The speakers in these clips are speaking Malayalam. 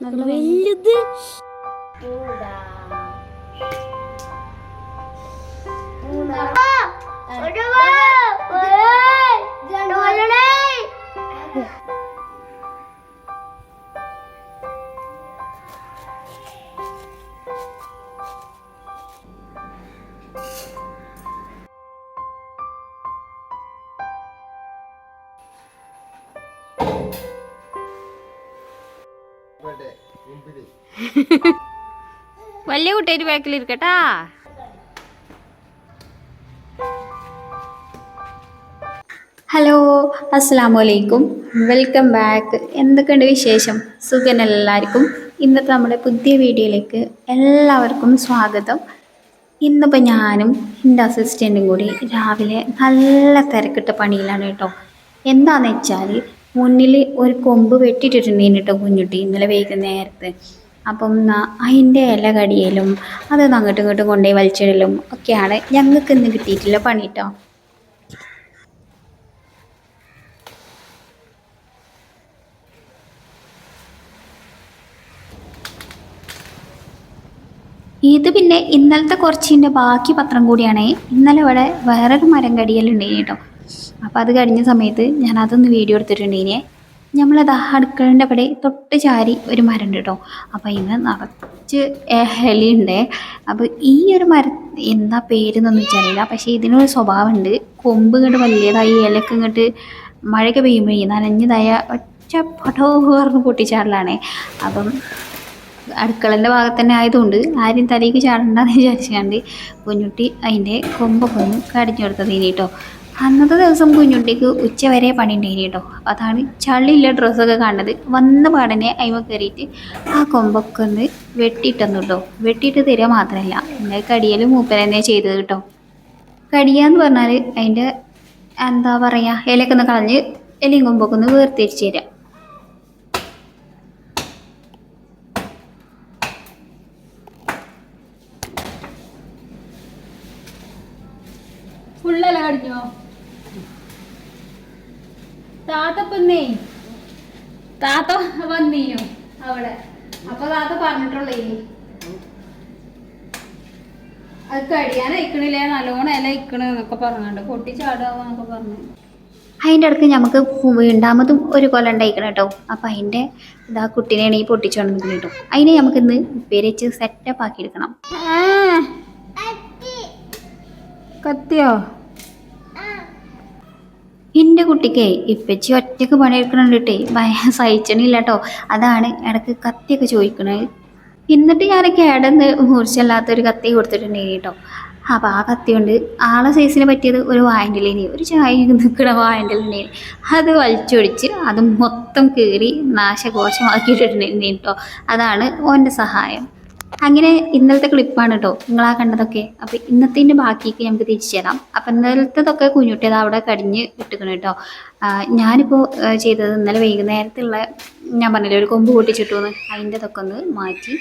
വലുത് വലിയ കുട്ടിയുടെ ബാക്കിൽ ഇരിക്കട്ടാ. ഹലോ അസ്സാം വലൈക്കും വെൽക്കം ബാക്ക് എന്തൊക്കെയുണ്ട് വിശേഷം? സുഖം എല്ലാവർക്കും. ഇന്നത്തെ നമ്മുടെ പുതിയ വീഡിയോയിലേക്ക് എല്ലാവർക്കും സ്വാഗതം. ഇന്നിപ്പോൾ ഞാനും എന്റെ അസിസ്റ്റന്റും കൂടി രാവിലെ നല്ല തിരക്കിട്ട പണിയിലാണ് കേട്ടോ. എന്താണെന്ന് വെച്ചാൽ മുന്നിൽ ഒരു കൊമ്പ് വെട്ടിയിട്ടിട്ടുണ്ടേന് കേട്ടോ കുഞ്ഞുട്ടി ഇന്നലെ വൈകുന്നേരത്ത്. അപ്പം അതിന്റെ ഇല കടിയലും അത് അങ്ങോട്ടും ഇങ്ങോട്ടും കൊണ്ടുപോയി വലിച്ചിടലും ഒക്കെയാണ് ഞങ്ങൾക്ക് ഇന്ന് കിട്ടിയിട്ടുള്ള പണി കേട്ടോ ഇത് പിന്നെ ഇന്നലത്തെ കുറച്ചിന്റെ ബാക്കി പത്രം കൂടിയാണ്. ഇന്നലെ ഇവിടെ വേറൊരു മരം കടിയലുണ്ടായിന് കേട്ടോ അപ്പോൾ അത് കഴിഞ്ഞ സമയത്ത് ഞാൻ അതൊന്ന് വീഡിയോ എടുത്തിട്ടുണ്ടേനെ നമ്മളത് അടുക്കളന്റെ അവിടെ തൊട്ട് ചാരി ഒരു മരം ഉണ്ട് കേട്ടോ അപ്പോൾ അതിന് നിറച്ച് ഹെലിയുണ്ട്. അപ്പോൾ ഈ ഒരു മര എന്താ പേരെന്നൊന്നും വെച്ചറിയില്ല പക്ഷേ ഇതിനൊരു സ്വഭാവമുണ്ട്. കൊമ്പ് ഇങ്ങോട്ട് വലിയതായി ഇലക്ക് ഇങ്ങോട്ട് മഴയൊക്കെ പെയ്യുമ്പോൾ ഈ നനഞ്ഞതായ ഒറ്റ പടോ പറഞ്ഞ് പൊട്ടിച്ചാടലാണേ. അപ്പം അടുക്കളന്റെ ഭാഗത്ത് തന്നെ ആയതുകൊണ്ട് ആരും തലേക്ക് ചാടണ്ടെന്ന് വിചാരിച്ചുകൊണ്ട് കുഞ്ഞുട്ടി അതിന്റെ കൊമ്പൊക്കെ ഒന്ന് കടിഞ്ഞു കൊടുത്തതിന് കേട്ടോ അന്നത്തെ ദിവസം കുഞ്ഞുട്ടിക്ക് ഉച്ച വരെ പണി ഉണ്ടായിന് കേട്ടോ. അതാണ് ചളിയില്ല ഡ്രസ്സൊക്കെ കണ്ടത് വന്ന പാടനെ അയിമ കയറിയിട്ട് ആ കൊമ്പൊക്കെ ഒന്ന് വെട്ടിയിട്ടെന്നു കേട്ടോ വെട്ടിയിട്ട് തരിക മാത്രമല്ല എന്റെ കടിയൽ തന്നെ ചെയ്തത് കേട്ടോ. കടിയാന്ന് പറഞ്ഞാൽ അതിന്റെ എന്താ പറയുക ഇലയൊക്കെ ഒന്ന് കളഞ്ഞ് ഇലയും കൊമ്പൊക്കെ ഒന്ന് വേർതിരിച്ച് തരാം ഫുള്ളല്ല കടിഞ്ഞോ താത്തപ്പന്നേ താത്ത വന്നീനു അവിടെ അപ്പൊ താത്ത പറഞ്ഞിട്ടുള്ളേ അത് അയക്കണില്ലേ നല്ലോണം ഇല എന്നൊക്കെ പറഞ്ഞുണ്ട് പൊട്ടി ചാടാന്നൊക്കെ പറഞ്ഞു. അതിന്റെ ഇടയ്ക്ക് നമുക്ക് വീണ്ടാമതും ഒരു കൊല ഉണ്ടായിക്കണം കേട്ടോ. അപ്പം അതിന്റെ ഇതാ കുട്ടീനെയാണ് ഈ പൊട്ടിച്ചോണ്ട് നിൽക്കുന്നത് കേട്ടോ. അതിനെ നമുക്ക് ഇന്ന് ഉപ്പേരിച്ച് സെറ്റപ്പ് ആക്കി എടുക്കണം. കത്തിയോ? എന്റെ കുട്ടിക്ക് ഇപ്പച്ചി ഒറ്റയ്ക്ക് പണിയെടുക്കണുണ്ടിട്ടേ ഭയ സഹിച്ചണില്ല കേട്ടോ. അതാണ് ഇടയ്ക്ക് കത്തിയൊക്കെ ചോദിക്കണത്. എന്നിട്ട് ഞാൻ കേടന്ന് മൂർച്ചല്ലാത്തൊരു കത്തി കൊടുത്തിട്ടുണ്ടെങ്കിൽ കേട്ടോ. അപ്പോൾ ആ കത്തി കൊണ്ട് ആളെ സൈസിന് പറ്റിയത് ഒരു വായന്റലിനി ഒരു ചായ നിൽക്കുന്ന വായന്റെലേനി അത് വലിച്ചൊടിച്ച് അത് മൊത്തം കീറി നാശകോശമാക്കിയിട്ടുണ്ടെങ്കിൽ കേട്ടോ അതാണ് ഓന്റെ സഹായം. അങ്ങനെ ഇന്നലത്തെ ക്ലിപ്പാണ് കേട്ടോ നിങ്ങൾ ആ കണ്ടതൊക്കെ. അപ്പോൾ ഇന്നത്തിന്റെ ബാക്കിയൊക്കെ നമുക്ക് തിരിച്ചു തരാം അപ്പോൾ ഇന്നലത്തതൊക്കെ കുഞ്ഞുട്ടിയത് അവിടെ കടിഞ്ഞ് ഇട്ടുക്കണം കേട്ടോ ഞാനിപ്പോൾ ചെയ്തത് ഇന്നലെ വൈകുന്നേരത്തുള്ള ഞാൻ പറഞ്ഞില്ലേ ഒരു കൊമ്പ് പൊട്ടിച്ചിട്ടു അതിന്റെതൊക്കെ ഒന്ന് മാറ്റി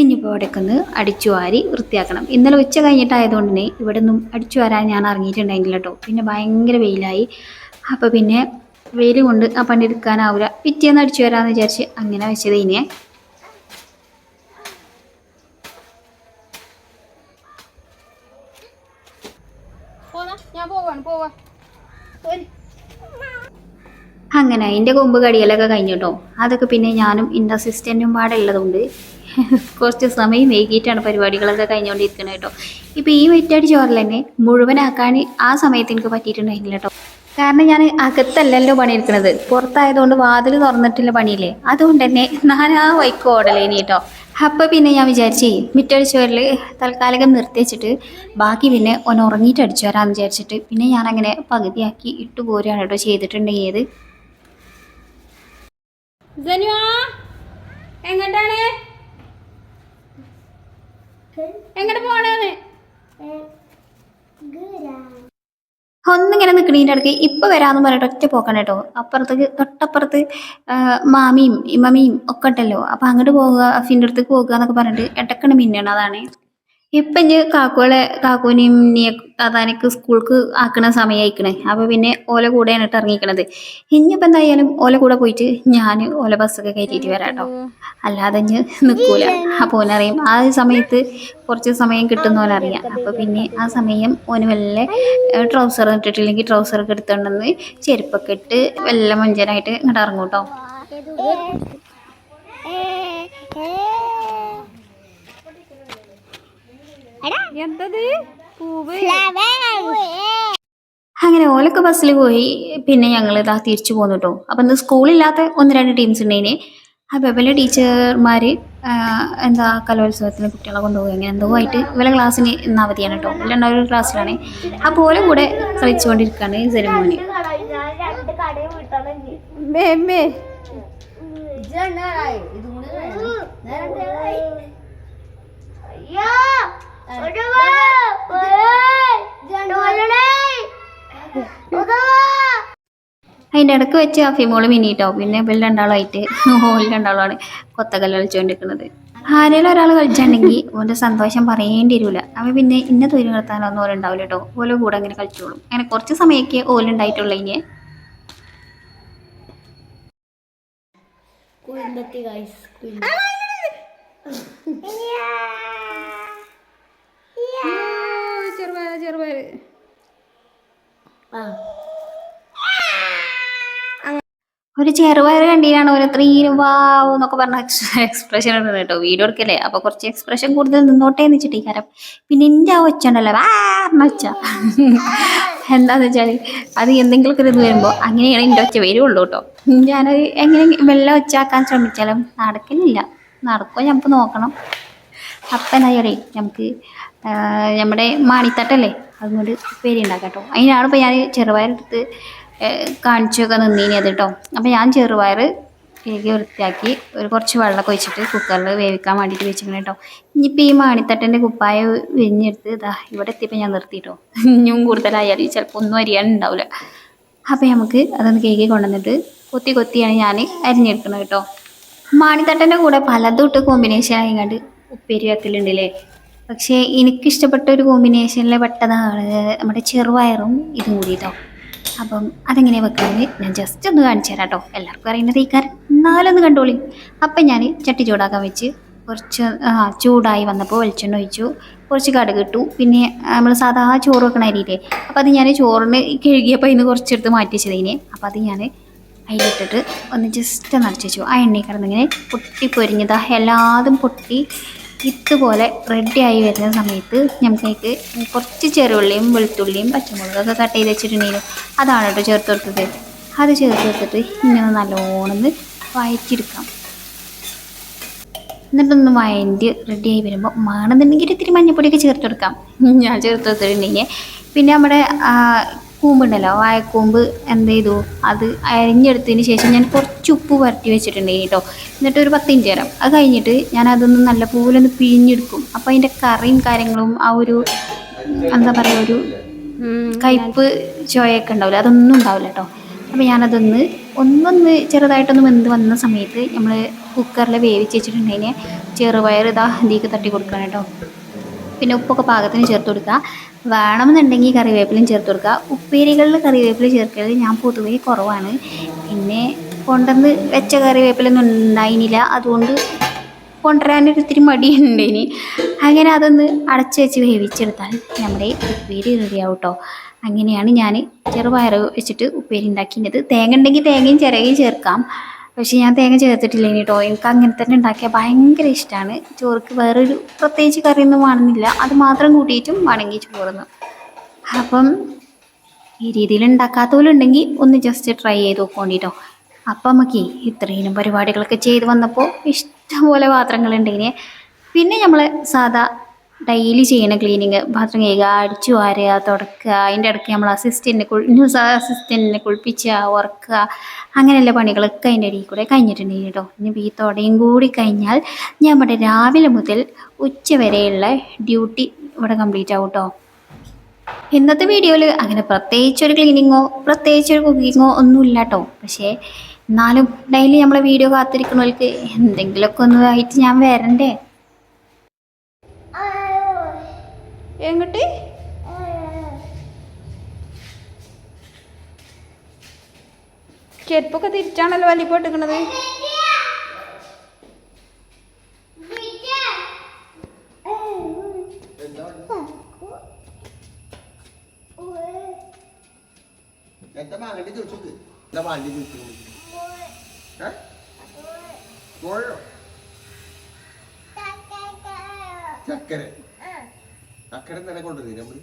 ഇനിയിപ്പോൾ അവിടെയൊക്കെ ഒന്ന് അടിച്ചു വാരി വൃത്തിയാക്കണം. ഇന്നലെ ഉച്ച കഴിഞ്ഞിട്ടായതുകൊണ്ട് തന്നെ ഇവിടെ നിന്നും അടിച്ചു വാരാൻ ഞാൻ ഇറങ്ങിയിട്ടുണ്ടെങ്കിൽ കേട്ടോ പിന്നെ ഭയങ്കര വെയിലായി. അപ്പോൾ പിന്നെ വെയിൽ കൊണ്ട് ആ പണി എടുക്കാനാവില്ല പിറ്റേന്ന് അടിച്ചു വരാമെന്ന് വിചാരിച്ച് അങ്ങനെ വെച്ചത് ഇനിയെ ഞാൻ പോവാണ് പോവാ. അങ്ങനെ അതിന്റെ കൊമ്പ് കടിയലൊക്കെ കഴിഞ്ഞു കേട്ടോ അതൊക്കെ പിന്നെ ഞാനും എന്റെ അസിസ്റ്റന്റും പാടെ ഉള്ളതുകൊണ്ട് കുറച്ച് സമയം വൈകിട്ടാണ് പരിപാടികളൊക്കെ കഴിഞ്ഞുകൊണ്ടിരിക്കുന്നത് കേട്ടോ. ഇപ്പോൾ ഈ വെറ്റടി ചോറിൽ തന്നെ മുഴുവനാക്കാൻ ആ സമയത്ത് എനിക്ക് പറ്റിയിട്ടുണ്ടായിരുന്നില്ല കേട്ടോ. കാരണം ഞാൻ അകത്തല്ലല്ലോ പണിയെടുക്കുന്നത് പുറത്തായതുകൊണ്ട് വാതിൽ തുറന്നിട്ടുള്ള പണിയില്ലേ? അതുകൊണ്ട് തന്നെ ഞാൻ ആ വൈക്ക് ഓടലേനി കേട്ടോ. അപ്പോൾ പിന്നെ ഞാൻ വിചാരിച്ച് മിറ്റടി വരൽ തൽക്കാലികം നിർത്തി വെച്ചിട്ട് ബാക്കി പിന്നെ ഒന്ന് ഉറങ്ങിയിട്ട് അടിച്ചു വരാമെന്ന് വിചാരിച്ചിട്ട് പിന്നെ ഞാനങ്ങനെ പകുതിയാക്കി ഇട്ടു പോരുകയാണ് കേട്ടോ ചെയ്തിട്ടുണ്ടെങ്കിൽ എങ്ങോട്ടാണ്? എങ്ങോട്ട് പോണേന്ന്? ഒന്നിങ്ങനെ നിൽക്കണീന്റെ അടുക്ക് ഇപ്പം വരാമെന്ന് പറഞ്ഞിട്ട് ഒറ്റ പോക്കണം കേട്ടോ. അപ്പുറത്തേക്ക് തൊട്ടപ്പുറത്ത് മാമിയും ഇമ്മമിയും ഒക്കെ ഉണ്ടല്ലോ. അപ്പം അങ്ങോട്ട് പോകുക അഫിന്റെ അടുത്തേക്ക് പോകുക എന്നൊക്കെ പറഞ്ഞിട്ട് ഇടക്കണ മിന്നണം അതാണ്. ഇപ്പം ഇനി കാക്കോളെ കാക്കുവിനെയും അതാനൊക്കെ സ്കൂൾക്ക് ആക്കണ സമയമായിക്കണേ അപ്പൊ പിന്നെ ഓല കൂടെയാണ് ഇട്ട് ഇറങ്ങിക്കണത് ഇനിയിപ്പോ എന്തായാലും ഓല കൂടെ പോയിട്ട് ഞാൻ ഓല ബസ്സൊക്കെ കയറ്റിയിട്ട് വരാം കേട്ടോ അല്ലാതെ ഇനി നിൽക്കൂല അപ്പൊ ഓനറിയും ആ സമയത്ത് കുറച്ച് സമയം കിട്ടും ഓനറിയാം. അപ്പോൾ പിന്നെ ആ സമയം ഓന് വല്ല ട്രൗസർ ഇട്ടിട്ടില്ലെങ്കിൽ ട്രൗസറൊക്കെ എടുത്തോണ്ടെന്ന് ചെരുപ്പൊക്കെ ഇട്ട് വല്ല മഞ്ചനായിട്ട് ഇങ്ങോട്ട് ഇറങ്ങും കേട്ടോ എന്തത്? പൂവ്. അങ്ങനെ ഓലൊക്കെ ബസ്സിൽ പോയി. പിന്നെ ഞങ്ങൾ ഇതാ തിരിച്ചു പോന്നു കേട്ടോ അപ്പം ഇന്ന് സ്കൂളില്ലാത്ത ഒന്ന് രണ്ട് ടീംസ് ഉണ്ടായിന് അപ്പോൾ ഇവലെ ടീച്ചർമാര് എന്താ കലോത്സവത്തിന് കുട്ടികളെ കൊണ്ടുപോയി. അങ്ങനെ എന്തോ ആയിട്ട് ഇവലെ ക്ലാസ്സിന് ഇന്ന് അവധിയാണ് കേട്ടോ ഇവരുണ്ടായ ഒരു ക്ലാസ്സിലാണ് അപ്പോൾ ഓലെ കൂടെ കളിച്ചുകൊണ്ടിരിക്കുകയാണ് സെലിമോന് രണ്ട് അതിന്റെ ഇടയ്ക്ക് വെച്ച് അഫിമോൾ മിനിട്ടോ പിന്നെ ഇവർ രണ്ടാളായിട്ട് ഓൽ രണ്ടാളാണ് കൊത്തകല്ല് കളിച്ചുകൊണ്ടിരിക്കുന്നത് ആരെങ്കിലും ഒരാൾ കളിച്ചിട്ടുണ്ടെങ്കിൽ ഓന്റെ സന്തോഷം പറയേണ്ടി വരില്ല അവൻ പിന്നെ ഇന്ന തൊഴിൽ നിർത്താനൊന്നും ഓലുണ്ടാവില്ല കേട്ടോ ഓല കൂടെ അങ്ങനെ കളിച്ചോളും. അങ്ങനെ കുറച്ച് സമയമൊക്കെ ഓലുണ്ടായിട്ടുള്ള ഇനി. ചെറുപയർ ചെറുപയർ ഒരു ചെറുപയർ കണ്ടീനാണ് ഒരു ത്രീനും വാവ് പറഞ്ഞ എക്സ്പ്രഷൻ ഇടുന്നത് കേട്ടോ. വീഡിയോ എടുക്കല്ലേ? അപ്പൊ കുറച്ച് എക്സ്പ്രഷൻ കൂടുതൽ നിന്നോട്ടെ എന്ന് വെച്ചിട്ട് കാരം. പിന്നെ എന്റെ ആ ഒച്ച ഉണ്ടല്ലോ. എന്താന്ന് വെച്ചാൽ അത് എന്തെങ്കിലുമൊക്കെ ഇത് വരുമ്പോൾ അങ്ങനെയാണ് എന്റെ ഒച്ച വരുള്ളൂ കേട്ടോ. ഞാനത് എങ്ങനെ വെള്ളം ഒച്ചാക്കാൻ ശ്രമിച്ചാലും നടക്കുന്നില്ല നടക്കുമോ നമുക്ക് നോക്കണം. അപ്പനായോടെ നമുക്ക് ആ, നമ്മുടെ മാണിത്തട്ടല്ലേ? അതുകൊണ്ട് ഉപ്പേരി ഉണ്ടാക്കാം കേട്ടോ അതിനാണ് ഇപ്പോൾ ഞാൻ ചെറുപയറെടുത്ത് കാണിച്ചൊക്കെ നിന്നീനി അത് കേട്ടോ അപ്പോൾ ഞാൻ ചെറുപയർ കഴുകി വൃത്തിയാക്കി ഒരു കുറച്ച് വെള്ളമൊക്കെ ഒഴിച്ചിട്ട് കുക്കറിൽ വേവിക്കാൻ വേണ്ടിയിട്ട് വെച്ചിരിക്കണം കേട്ടോ ഇനിയിപ്പോൾ ഈ മാണിത്തട്ടന്റെ കുപ്പായ വിരിഞ്ഞെടുത്ത് ഇതാ ഇവിടെ എത്തിയപ്പോൾ ഞാൻ നിർത്തിയിട്ടോ ഇനിയും കൂടുതലായാലും ചിലപ്പോൾ ഒന്നും അരിയാനുണ്ടാവില്ല അപ്പോൾ നമുക്ക് അതൊന്ന് കേക്ക് കൊണ്ടുവന്നിട്ട് കൊത്തി കൊത്തിയാണ് ഞാൻ അരിഞ്ഞെടുക്കുന്നത് കേട്ടോ മാണിത്തട്ടന്റെ കൂടെ പലതും ഇട്ട് കോമ്പിനേഷൻ ആയിങ്ങാണ്ട് ഉപ്പേരി വെക്കലുണ്ടല്ലേ പക്ഷേ എനിക്കിഷ്ടപ്പെട്ട ഒരു കോമ്പിനേഷനിൽ പെട്ടതാണ് നമ്മുടെ ചെറുവയറും ഇതും കൂടിയിട്ടോ അപ്പം അതെങ്ങനെ വെക്കുന്നത് ഞാൻ ജസ്റ്റ് ഒന്ന് കാണിച്ചു തരാം കേട്ടോ എല്ലാവർക്കും അറിയുന്നത് ഈ കാര്യം എന്നാലൊന്ന് കണ്ടോളി. അപ്പം ഞാൻ ചട്ടി ചൂടാക്കാൻ വെച്ച് കുറച്ച് ചൂടായി വന്നപ്പോൾ വെളിച്ചെണ്ണ ഒഴിച്ചു. കുറച്ച് കടുക് ഇട്ടു. പിന്നെ നമ്മൾ സാധാ ചോറ് വെക്കണ അരിയില്ലേ? അപ്പോൾ അത് ഞാൻ ചോറിന് കഴുകിയപ്പോൾ ഇന്ന് കുറച്ചെടുത്ത് മാറ്റി അപ്പോൾ അത് ഞാൻ അതിലിട്ടിട്ട് ഒന്ന് ജസ്റ്റ് നിറച്ച് വെച്ചു. ആ എണ്ണയിൽ കിടന്നിങ്ങനെ പൊട്ടി പൊരിഞ്ഞതാ. എല്ലാതും പൊട്ടി ഇതുപോലെ റെഡിയായി വരുന്ന സമയത്ത് നമുക്ക് കുറച്ച് ചെറുള്ളിയും വെളുത്തുള്ളിയും പച്ചമുളകൊക്കെ കട്ട് ചെയ്ത് വെച്ചിട്ടുണ്ടെങ്കിലും അതാണ് കേട്ടോ ചേർത്ത് കൊടുത്തത്. അത് ചേർത്ത് കൊടുത്തിട്ട് നല്ലോണം ഒന്ന് വഴറ്റിയെടുക്കാം എന്നിട്ടൊന്ന് വഴറ്റി റെഡിയായി വരുമ്പോൾ വേണമെന്നുണ്ടെങ്കിൽ ഇത്തിരി മഞ്ഞപ്പൊടിയൊക്കെ ചേർത്ത് കൊടുക്കാം. ഞാൻ ചേർത്ത് കൊടുത്തിട്ടുണ്ടെങ്കിൽ പിന്നെ നമ്മുടെ കൂമ്പുണ്ടല്ലോ. വാഴക്കൂമ്പ് എന്ത് ചെയ്തു? അത് അരിഞ്ഞെടുത്തതിന് ശേഷം ഞാൻ കുറച്ച് ഉപ്പ് പുരട്ടി വെച്ചിട്ടുണ്ട് കേട്ടോ. എന്നിട്ട് ഒരു പത്ത് നേരം. അത് കഴിഞ്ഞിട്ട് ഞാൻ അതൊന്ന് നല്ല പോലെ ഒന്ന് പിഴിഞ്ഞെടുക്കും. അപ്പോൾ അതിന്റെ കറിയും കാര്യങ്ങളും ആ ഒരു എന്താ പറയുക ഒരു കയ്പ്പ് ചോയൊക്കെ ഉണ്ടാവില്ല? അതൊന്നും ഉണ്ടാവില്ല കേട്ടോ. അപ്പോൾ ഞാനതൊന്ന് ഒന്നൊന്ന് ചെറുതായിട്ടൊന്ന് വെന്ത് വന്ന സമയത്ത് നമ്മൾ കുക്കറിൽ വേവിച്ച് വെച്ചിട്ടുണ്ടെങ്കിൽ ചെറുപയർ ഇതാ ഇതിലേക്ക് തട്ടി കൊടുക്കണം കേട്ടോ. പിന്നെ ഉപ്പൊക്കെ പാകത്തിന് ചേർത്ത് കൊടുക്കുക. വേണമെന്നുണ്ടെങ്കിൽ കറിവേപ്പിലയും ചേർത്ത് കൊടുക്കുക. ഉപ്പേരികളിൽ കറിവേപ്പില ചേർക്കൽ ഞാൻ പൊതുവേ കുറവാണ്. പിന്നെ കൊണ്ടുവന്ന് വെച്ച കറിവേപ്പിലൊന്നും ഉണ്ടായിനില്ല. അതുകൊണ്ട് കൊണ്ടുവരാനൊരു ഇത്തിരി മടിയുണ്ട് ഇനി. അങ്ങനെ അതൊന്ന് അടച്ചു വെച്ച് വേവിച്ചെടുത്താൽ നമ്മുടെ ഉപ്പേരി റെഡിയാവും കേട്ടോ അങ്ങനെയാണ് ഞാൻ ചെറുപയർ വെച്ചിട്ട് ഉപ്പേരി ഉണ്ടാക്കിയത്. തേങ്ങ ഉണ്ടെങ്കിൽ തേങ്ങയും ചിരകയും ചേർക്കാം. പക്ഷേ ഞാൻ തേങ്ങ ചേർത്തിട്ടില്ല ഇനി കേട്ടോ എനിക്ക് അങ്ങനെ തന്നെ ഉണ്ടാക്കിയാൽ ഭയങ്കര ഇഷ്ടമാണ് ചോറുക്ക് വേറൊരു പ്രത്യേകിച്ച് കറിയൊന്നും വേണമെന്നില്ല. അത് മാത്രം കൂട്ടിയിട്ടും വേണമെങ്കിൽ ചോറുന്നു. അപ്പം ഈ രീതിയിൽ ഉണ്ടാക്കാത്തവരുണ്ടെങ്കിൽ ഒന്ന് ജസ്റ്റ് ട്രൈ ചെയ്ത് നോക്കോണ്ടിട്ടോ അപ്പം നമുക്ക് ഇത്രയും പരിപാടികളൊക്കെ ചെയ്ത് വന്നപ്പോൾ ഇഷ്ടംപോലെ പാത്രങ്ങളുണ്ടെങ്കിൽ പിന്നെ നമ്മൾ സാധാ ഡെയിലി ചെയ്യുന്ന ക്ലീനിങ് പാത്രം കഴുകുക അടിച്ചു വാരുക തുടക്കുക. അതിന്റെ ഇടയ്ക്ക് നമ്മൾ അസിസ്റ്റന്റിനെ കുളി ന്യൂസ് അസിസ്റ്റന്റിനെ കുളിപ്പിക്കുക ഉറക്കുക. അങ്ങനെയുള്ള പണികളൊക്കെ അതിന്റെ ഇടയിൽ കൂടെ കഴിഞ്ഞിട്ടുണ്ടെങ്കിൽ കേട്ടോ. ഇനി ഈ തുടയും കൂടി കഴിഞ്ഞാൽ ഞാൻ നമ്മുടെ രാവിലെ മുതൽ ഉച്ച വരെയുള്ള ഡ്യൂട്ടി ഇവിടെ കംപ്ലീറ്റ് ആവും കേട്ടോ. ഇന്നത്തെ വീഡിയോയിൽ അങ്ങനെ പ്രത്യേകിച്ചൊരു ക്ലീനിങ്ങോ പ്രത്യേകിച്ചൊരു കുക്കിങ്ങോ ഒന്നുമില്ല കേട്ടോ. പക്ഷേ എന്നാലും ഡെയിലി നമ്മളെ വീഡിയോ കാത്തിരിക്കുന്നവർക്ക് എന്തെങ്കിലുമൊക്കെ ഒന്ന് ആയിട്ട് ഞാൻ വരണ്ടേ? എങ്ങോട്ട്? ചെരുപ്പൊക്കെ തിരിച്ചാണല്ലോ വലിപ്പം ഇട്ടിക്കണത് എന്താ വാങ്ങണ്ടി ചോദിച്ചു എന്താ വാങ്ങി ചോദിച്ചു കൊണ്ടുവരും നമ്മൾ?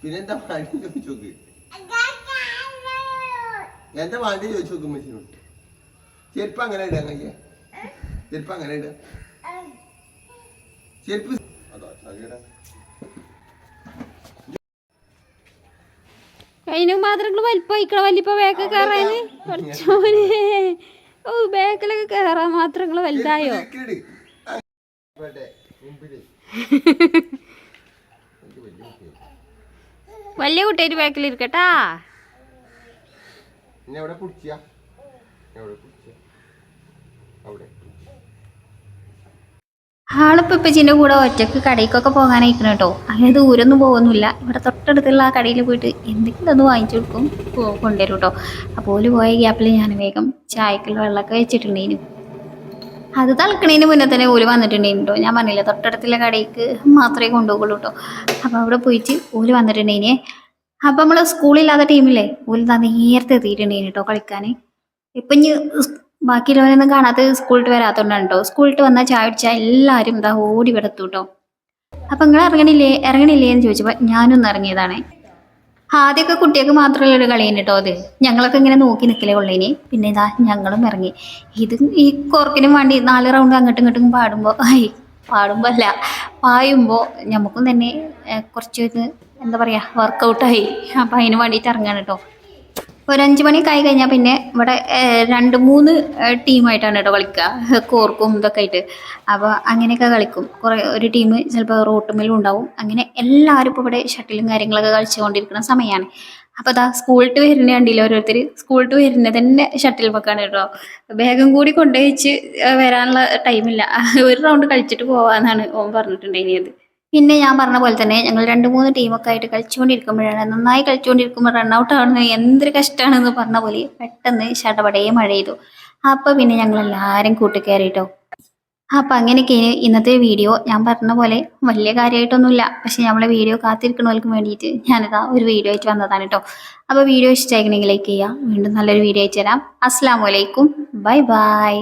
പിന്നെ എന്താ വാങ്ങി ചോദിച്ചോക്ക് എന്താ വാണ്ടി ചോദിച്ചു നോക്കും മെസ്സിനോട് ചെരുപ്പ് അങ്ങനെ ഇടാൻ കഴിയ ചെരുപ്പ് അങ്ങനെ ഇടാ. ചെരുപ്പ് അതോ മാത്രം അതിനും പാത്രങ്ങൾ വലിപ്പം ബാക്ക് കയറാന് ഓ ബാക്കിലൊക്കെ കയറാൻ മാത്രം വലുതായോ? ചെരുപ്പ് ആ, മുമ്പിൽ. വലിയ കുട്ടി ബാക്കിൽ ഇരിക്കട്ടാ. ഇപ്പച്ചിന്റെ കൂടെ ഒറ്റയ്ക്ക് കടയിക്കൊക്കെ പോകാനായിരിക്കണം കേട്ടോ. അങ്ങനെ ദൂരൊന്നും പോകുന്നില്ല ഇവിടെ തൊട്ടടുത്തുള്ള ആ കടയിൽ പോയിട്ട് എന്തെങ്കിലും ഒന്ന് വാങ്ങിച്ചു കൊടുക്കും. കൊണ്ടുവരും കേട്ടോ. അപ്പോൾ പോയ ഗ്യാപ്പിൽ ഞാൻ വേഗം ചായക്കുള്ള വെള്ളമൊക്കെ വെച്ചിട്ടുണ്ടേനു. അത് തളക്കണേന് മുന്നേ തന്നെ ഓൽ വന്നിട്ടുണ്ടേനു കേട്ടോ ഞാൻ പറഞ്ഞില്ല തൊട്ടടുത്തുള്ള കടയിലേക്ക് മാത്രമേ കൊണ്ടുപോകുള്ളൂ കേട്ടോ അപ്പോൾ അവിടെ പോയിട്ട് ഓൽ വന്നിട്ടുണ്ടേനെ. അപ്പം നമ്മൾ സ്കൂളില്ലാത്ത ടീമില്ലേ ഓൽ നേരത്തെ എത്തിയിട്ടുണ്ടേനു കേട്ടോ കളിക്കാൻ ഇപ്പം ഇനി ബാക്കിയുള്ളവരൊന്നും കാണാത്ത സ്കൂളിട്ട് വരാത്തോണ്ടാണ് കേട്ടോ സ്കൂളിട്ട് വന്നാൽ ചായ കുടിച്ചാൽ എല്ലാവരും ഇതാ ഓടി വിടത്തു കേട്ടോ അപ്പം നിങ്ങൾ ഇറങ്ങണില്ലേ ഇറങ്ങണില്ലേ എന്ന് ചോദിച്ചപ്പോൾ ഞാനൊന്ന് ഇറങ്ങിയതാണ്. ആദ്യമൊക്കെ കുട്ടികൾക്ക് മാത്രമല്ല ഒരു കളിയാണ് കേട്ടോ അത്. ഞങ്ങളൊക്കെ ഇങ്ങനെ നോക്കി നിൽക്കലേ ഉള്ളേനെ പിന്നെ ഇതാ ഞങ്ങളും ഇറങ്ങി. ഇത് ഈ കോർക്കിനും വേണ്ടി നാല് റൗണ്ട് അങ്ങോട്ടും ഇങ്ങോട്ടും പാടുമ്പോൾ ഐ പാടുമ്പോൾ അല്ല പായുമ്പോൾ നമുക്കും തന്നെ കുറച്ച് ഇത് എന്താ പറയുക വർക്കൗട്ടായി അപ്പം അതിന് വേണ്ടിയിട്ട് ഇറങ്ങാണ് കേട്ടോ ഒരു അഞ്ച് മണിയൊക്കെ ആയി കഴിഞ്ഞാൽ പിന്നെ ഇവിടെ രണ്ട് മൂന്ന് ടീമായിട്ടാണ് കേട്ടോ കളിക്കുക കോർക്കും ഇതൊക്കെ ആയിട്ട്. അപ്പോൾ അങ്ങനെയൊക്കെ കളിക്കും. കുറേ ഒരു ടീം ചിലപ്പോൾ റോട്ടുമേലും ഉണ്ടാവും. അങ്ങനെ എല്ലാവരും ഇപ്പോൾ ഇവിടെ ഷട്ടിലും കാര്യങ്ങളൊക്കെ കളിച്ചുകൊണ്ടിരിക്കുന്ന സമയമാണ് അപ്പോൾ അതാ സ്കൂളിട്ട് വരുന്ന കണ്ടില്ല ഓരോരുത്തർ സ്കൂളിട്ട് വരുന്നത് തന്നെ ഷട്ടിൽ വെക്കാണ് കേട്ടോ. വേഗം കൂടി കൊണ്ടുവച്ച് വരാനുള്ള ടൈമില്ല. ഒരു റൗണ്ട് കളിച്ചിട്ട് പോവാന്നാണ് ഓൻ പറഞ്ഞിട്ടുണ്ടായിരുന്നത്. പിന്നെ ഞാൻ പറഞ്ഞ പോലെ തന്നെ ഞങ്ങൾ രണ്ട് മൂന്ന് ടീമൊക്കെ ആയിട്ട് കളിച്ചുകൊണ്ടിരിക്കുമ്പോഴാണ് നന്നായി കളിച്ചുകൊണ്ടിരിക്കുമ്പോൾ റണ്ണൗട്ട് ആവുന്നത് എന്തൊരു കഷ്ടമാണെന്ന് പറഞ്ഞ പോലെ പെട്ടെന്ന് ശടപടേ മഴ ചെയ്തു അപ്പോൾ പിന്നെ ഞങ്ങൾ എല്ലാവരും കൂട്ടിക്കയറിയിട്ടോ അപ്പം അങ്ങനെയൊക്കെ ഇന്നത്തെ വീഡിയോ ഞാൻ പറഞ്ഞ പോലെ വലിയ കാര്യമായിട്ടൊന്നുമില്ല. പക്ഷെ നമ്മളെ വീഡിയോ കാത്തിരിക്കുന്നവർക്ക് വേണ്ടിയിട്ട് ഞാനിതാ ഒരു വീഡിയോ ആയിട്ട് വന്നതാണ് കേട്ടോ അപ്പോൾ വീഡിയോ ഇഷ്ടമായിക്കണമെങ്കിൽ ലൈക്ക് ചെയ്യാം വീണ്ടും നല്ലൊരു വീഡിയോ അയച്ചു തരാം അസ്സാം വലൈക്കും ബൈ ബൈ.